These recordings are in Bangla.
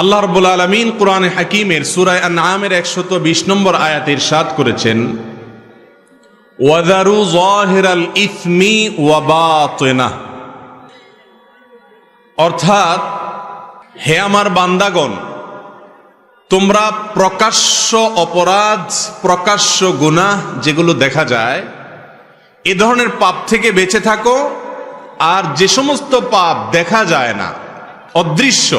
আল্লাহ রব্বুল আলমিন কোরআন হাকিমের সুরায় আনামের একশত বিশ নম্বর আয়াত ইরশাদ করেছেন ওয়াদারু জাহিরাল ইসমি ওয়াবাতনা অর্থাৎ, হে আমার বান্দাগণ, তোমরা প্রকাশ্য অপরাধ, প্রকাশ্য গুনাহ যেগুলো দেখা যায়, এ ধরনের পাপ থেকে বেঁচে থাকো, আর যে সমস্ত পাপ দেখা যায় না, অদৃশ্য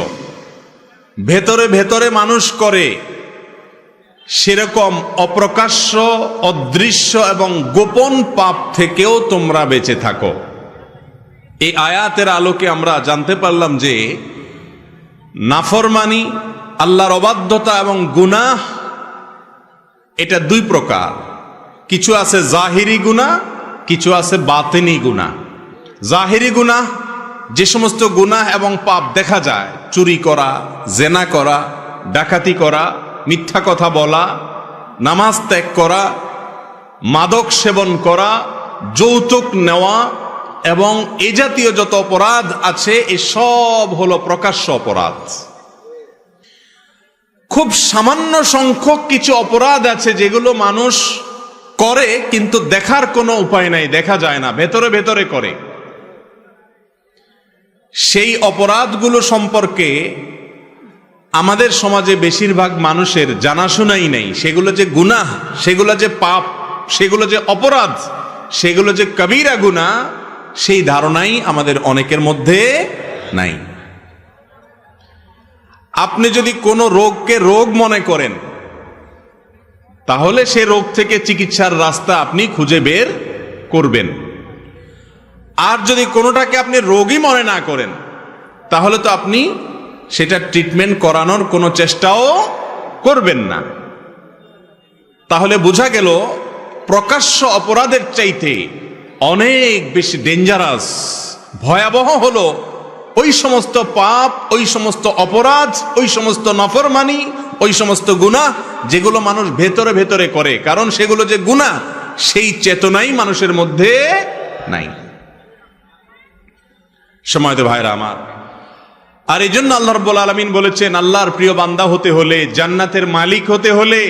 ভেতরে ভেতরে মানুষ করে, সেরকম অপ্রকাশ্য, অদৃশ্য এবং গোপন পাপ থেকেও তোমরা বেঁচে থাকো। এই আয়াতের আলোকে আমরা জানতে পারলাম যে, নাফরমানি, আল্লাহর অবাধ্যতা এবং গুনাহ, এটা দুই প্রকার। কিছু আছে জাহিরি গুনাহ, কিছু আছে বাতিনি গুনাহ। জাহিরি গুনাহ যে সমস্ত গুনাহ এবং পাপ দেখা যায়, চুরি করা, জেনা করা, ডাকাতি করা, মিথ্যা কথা বলা, নামাজ ত্যাগ করা, মাদক সেবন করা, যৌতুক নেওয়া এবং এ জাতীয় যত অপরাধ আছে, এ সব হলো প্রকাশ্য অপরাধ। খুব সামান্য সংখ্যক কিছু অপরাধ আছে যেগুলো মানুষ করে, কিন্তু দেখার কোনো উপায় নাই, দেখা যায় না, ভেতরে ভেতরে করে। সেই অপরাধগুলো সম্পর্কে আমাদের সমাজে বেশিরভাগ মানুষের জানাশোনাই নেই। সেগুলো যে গুনাহ, সেগুলো যে পাপ, সেগুলো যে অপরাধ, সেগুলো যে কবিরা গুনাহ, সেই ধারণাই আমাদের অনেকের মধ্যে নাই। আপনি যদি কোনো রোগকে রোগ মনে করেন, তাহলে সে রোগ থেকে চিকিৎসার রাস্তা আপনি খুঁজে বের করবেন। আর যদি কোনোটাকে আপনি রোগী মনে না করেন, তাহলে তো আপনি সেটা ট্রিটমেন্ট করানোর কোনো চেষ্টাও করবেন না। তাহলে বোঝা গেল, প্রকাশ্য অপরাধের চাইতে অনেক বেশি ডেঞ্জারাস ভয়াবহ হলো ওই সমস্ত পাপ, ওই সমস্ত অপরাধ, ওই সমস্ত নফরমানি, ওই সমস্ত গুনাহ, যেগুলো মানুষ ভেতরে ভেতরে করে। কারণ সেগুলো যে গুনাহ, সেই চেতনাই মানুষের মধ্যে নাই। সময় ভাইরা আমার। আর এই জন্য আল্লাহ রব্বুল আলমিন বলেছেন, আল্লাহর প্রিয় বান্দা হতে হলে, জান্নাতের মালিক হতে হলে,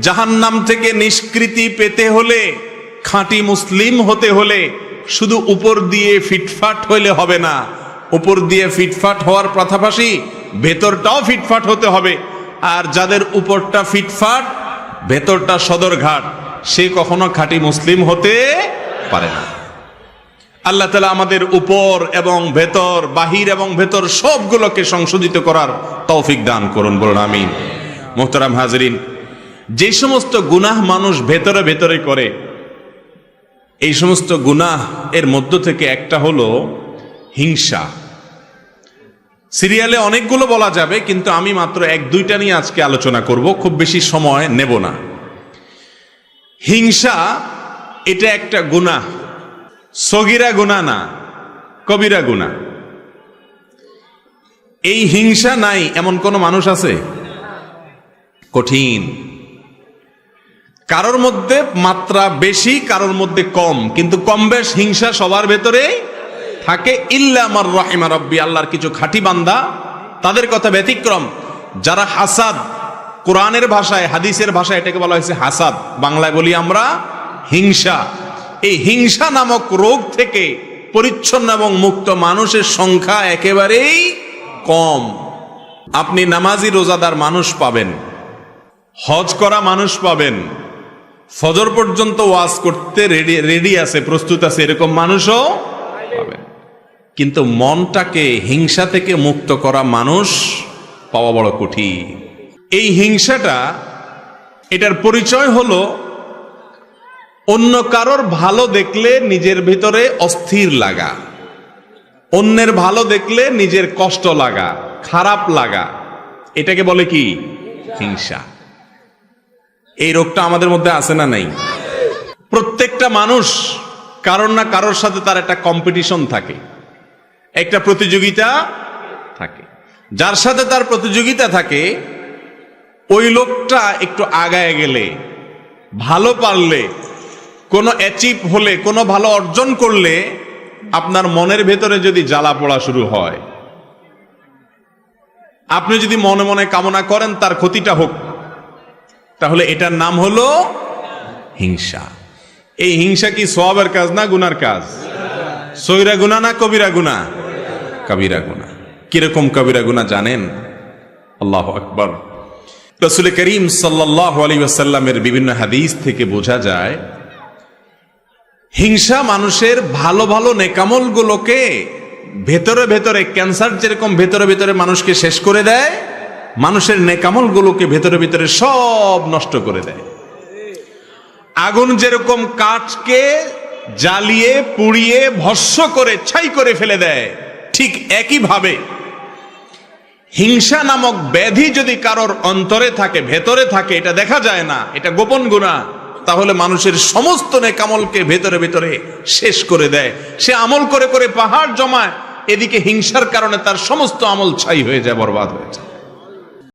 জাহান্নাম থেকে নিষ্কৃতি পেতে হলে, খাঁটি মুসলিম হতে হলে, শুধু উপর দিয়ে ফিটফাট হইলে হবে না। উপর দিয়ে ফিটফাট হওয়ার পাশাপাশি ভেতরটাও ফিটফাট হতে হবে। আর যাদের উপরটা ফিটফাট, ভেতরটা সদরঘাট, সে কখনো খাঁটি মুসলিম হতে পারে না। আল্লাহ তালা আমাদের উপর এবং ভেতর, বাহির এবং ভেতর সবগুলোকে সংশোধিত করার তৌফিক দান করুন, বলুন আমি মোহতারাম হাজরিন, যে সমস্ত গুনাহ মানুষ ভেতরে ভেতরে করে, এই সমস্ত গুনাহ এর মধ্য থেকে একটা হলো হিংসা। সিরিয়ালে অনেকগুলো বলা যাবে, কিন্তু আমি মাত্র এক দুইটা নিয়ে আজকে আলোচনা করব, খুব বেশি সময় নেব না। হিংসা, এটা একটা গুনাহ। সগিরা গুণা না, কবিরা গুণা। এই হিংসা নাই এমন কোন মানুষ আছে? কঠিন। কারোর মধ্যে মাত্রা বেশি, কারোর মধ্যে কম। কিন্তু কম বেশ হিংসা সবার ভেতরে থাকে। ইল্লা আমার রাহিমা রব্বি, আল্লাহর কিছু খাঁটি বান্দা তাদের কথা ব্যতিক্রম। যারা হাসাদ, কোরআনের ভাষায়, হাদিসের ভাষায় এটাকে বলা হয়েছে হাসাদ। বাংলায় বলি আমরা হিংসা। এই হিংসা নামক রোগ থেকে পরিচ্ছন্ন এবং মুক্ত মানুষের সংখ্যা একেবারেই কম। আপনি নামাজি রোজাদার মানুষ পাবেন, হজ করা মানুষ পাবেন, ফজর পর্যন্ত ওয়াজ করতে রেডি রেডি আছে, প্রস্তুত আছে, এরকম মানুষও পাবেন। কিন্তু মনটাকে হিংসা থেকে মুক্ত করা মানুষ পাওয়া বড় কঠিন। এই হিংসাটা, এটার পরিচয় হলো অন্য কারোর ভালো দেখলে নিজের ভিতরে অস্থির লাগা। অন্যের ভালো দেখলে নিজের কষ্ট লাগা, খারাপ লাগা। এটাকে বলে কি? হিংসা। এই রোগটা আমাদের মধ্যে আছে না নাই? প্রত্যেকটা মানুষ কারোর না কারোর সাথে তার একটা কম্পিটিশন থাকে। একটা প্রতিযোগিতা থাকে। যার সাথে তার প্রতিযোগিতা থাকে, ওই লোকটা একটু আগায় গেলে, ভালো পারলে কোনো অ্যাচিভ হলে, কোনো ভালো অর্জন করলে আপনার মনের ভেতরে যদি জ্বালা পড়া শুরু হয়, আপনি যদি মনে মনে কামনা করেন, তার ক্ষতিটা হোক। তাহলে এটার নাম হলো হিংসা। এই হিংসা কি সবের কাজ না গুনার কাজ? সৈরা গুনা না কবিরা গুনা কবিরা গুনা কীরকম কবিরা গুনা জানেন? আল্লাহ আকবর। রসুল করিম সাল্লাহ আলী আসাল্লামের বিভিন্ন হাদিস থেকে বোঝা যায় হিংসা মানুষের ভালো ভালো নেকামল গুলোকে ভেতরে ভেতরে, ক্যান্সার যেরকম ভেতরে ভেতরে মানুষকে শেষ করে দেয়, মানুষের নেকামল গুলোকে ভেতরে ভেতরে সব নষ্ট করে দেয়। আগুন যেরকম কাঠকে জ্বালিয়ে, পুড়িয়ে ভস্য করে, ছাই করে ফেলে দেয়, ঠিক একইভাবে হিংসা নামক ব্যাধি যদি কারোর অন্তরে থাকে, ভেতরে থাকে, এটা দেখা যায় না, এটা গোপন গুণা। তাহলে মানুষের সমস্ত নেকামলকে ভেতরে ভেতরে শেষ করে দেয়। সে আমল করে করে পাহাড় জমায়, এদিকে হিংসার কারণে তার সমস্ত আমল ছাই হয়ে যায়, বরবাদ হয়ে যায়।